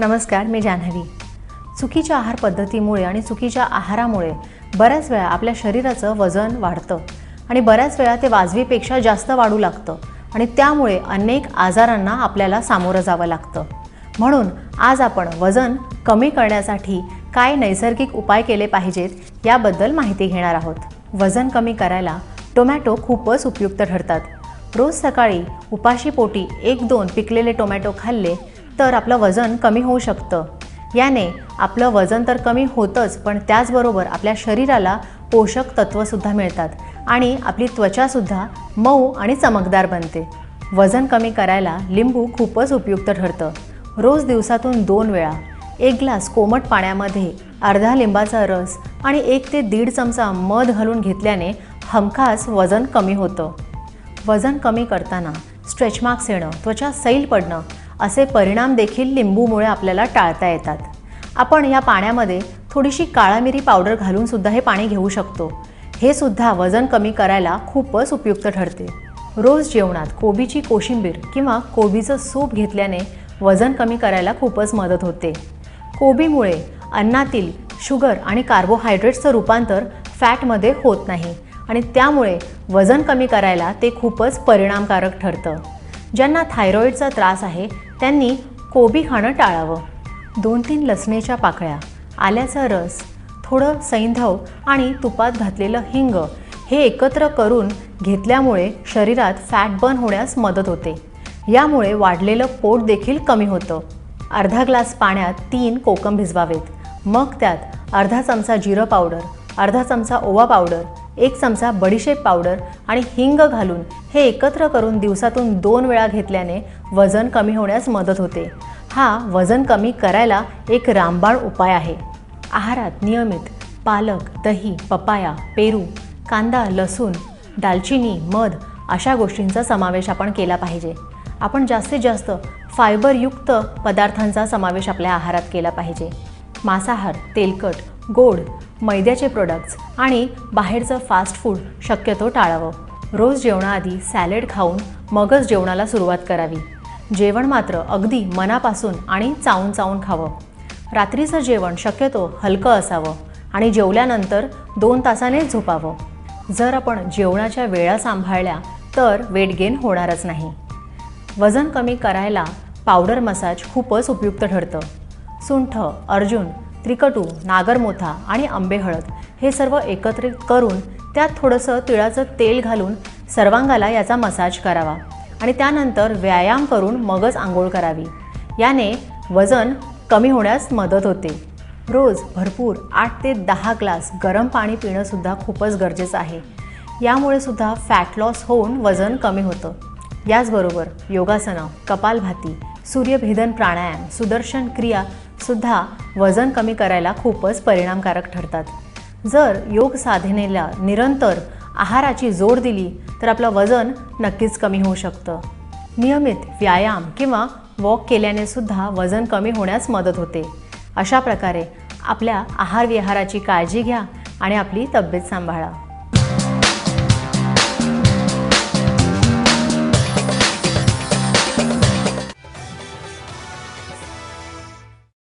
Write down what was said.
नमस्कार मी जान्हवी चुकीच्या आहार पद्धतीमुळे आणि चुकीच्या आहारामुळे बऱ्याच वेळा आपल्या शरीराचं वजन वाढतं आणि बऱ्याच वेळा ते वाजवीपेक्षा जास्त वाढू लागतं आणि त्यामुळे अनेक आजारांना आपल्याला सामोरं जावं लागतं. म्हणून आज आपण वजन कमी करण्यासाठी काय नैसर्गिक उपाय केले पाहिजेत याबद्दल माहिती घेणार आहोत. वजन कमी करायला टोमॅटो खूपच उपयुक्त ठरतात. रोज सकाळी उपाशीपोटी एक दोन पिकलेले टोमॅटो खाल्ले तर आपलं वजन कमी होऊ शकतं. याने आपलं वजन तर कमी होतंच पण त्याचबरोबर आपल्या शरीराला पोषक तत्त्वसुद्धा मिळतात आणि आपली त्वचासुद्धा मऊ आणि चमकदार बनते. वजन कमी करायला लिंबू खूपच उपयुक्त ठरतं. रोज दिवसातून दोन वेळा. एक ग्लास कोमट पाण्यामध्ये अर्धा लिंबाचा रस आणि एक ते दीड चमचा मध घालून घेतल्याने हमखास वजन कमी होतं. वजन कमी करताना स्ट्रेच मार्क्स येणं त्वचा सैल पडणं असे परिणाम देखील लिंबूमुळे आपल्याला टाळता येतात. आपण या पाण्यामध्ये थोडीशी काळा मिरी पावडर घालून सुद्धा हे पाणी घेऊ शकतो. हे सुद्धा वजन कमी करायला खूपच उपयुक्त ठरते. रोज जेवणात कोबीची कोशिंबीर किंवा कोबीचं सूप घेतल्याने वजन कमी करायला खूपच मदत होते. कोबीमुळे अन्नातील शुगर आणि कार्बोहायड्रेट्सचं रूपांतर फॅटमध्ये होत नाही आणि त्यामुळे वजन कमी करायला ते खूपच परिणामकारक ठरतं. ज्यांना थायरॉईडचा त्रास आहे त्यांनी कोबी खाणं टाळावं. दोन तीन लसणीच्या पाकळ्या आल्याचा रस थोडं सैंधव आणि तुपात घातलेलं हिंग हे एकत्र करून घेतल्यामुळे शरीरात फॅट बर्न होण्यास मदत होते. यामुळे वाढलेलं पोट देखील कमी होतं. अर्धा ग्लास पाण्यात तीन कोकम भिजवावेत. मग त्यात अर्धा चमचा जिरं पावडर अर्धा चमचा ओवा पावडर एक चमचा बडीशेप पावडर आणि हिंग घालून हे एकत्र करून दिवसातून दोन वेळा घेतल्याने वजन कमी होण्यास मदत होते. हा वजन कमी करायला एक रामबाण उपाय आहे. आहारात नियमित पालक दही पपाया पेरू कांदा लसूण दालचिनी मध अशा गोष्टींचा समावेश आपण केला पाहिजे. आपण जास्तीत जास्त फायबरयुक्त पदार्थांचा समावेश आपल्या आहारात केला पाहिजे. मांसाहार तेलकट गोड मैद्याचे प्रोडक्ट्स आणि बाहेरचं फास्ट फूड शक्यतो टाळावं. रोज जेवणाआधी सॅलेड खाऊन मगच जेवणाला सुरुवात करावी. जेवण मात्र अगदी मनापासून आणि चावून चावून खावं. रात्रीचं जेवण शक्यतो हलकं असावं आणि जेवल्यानंतर दोन तासानेच झोपावं. जर आपण जेवणाच्या वेळा सांभाळल्या तर वेट गेन होणारच नाही. वजन कमी करायला पावडर मसाज खूपच उपयुक्त ठरतं. सुंठ अर्जुन त्रिकटू नागरमोथा आणि आंबे हळद हे सर्व एकत्रित करून त्यात थोडंसं तिळाचं तेल घालून सर्वांगाला याचा मसाज करावा. आणि त्यानंतर व्यायाम करून मगच आंघोळ करावी. याने वजन कमी होण्यास मदत होते. रोज भरपूर आठ ते दहा ग्लास गरम पाणी पिणंसुद्धा खूपच गरजेचं आहे. यामुळे सुद्धा फॅट लॉस होऊन वजन कमी होतं. याचबरोबर योगासनं कपालभाती सूर्यभेदन प्राणायाम सुदर्शन क्रिया सुद्धा वजन कमी करायला खूपच परिणामकारक ठरतात. जर योग साधनेला निरंतर आहाराची जोड दिली तर आपलं वजन नक्कीच कमी होऊ शकतं. नियमित व्यायाम किंवा वॉक केल्याने सुद्धा वजन कमी होण्यास मदत होते. अशा प्रकारे आपल्या आहार विहाराची काळजी घ्या आणि आपली तब्येत सांभाळा.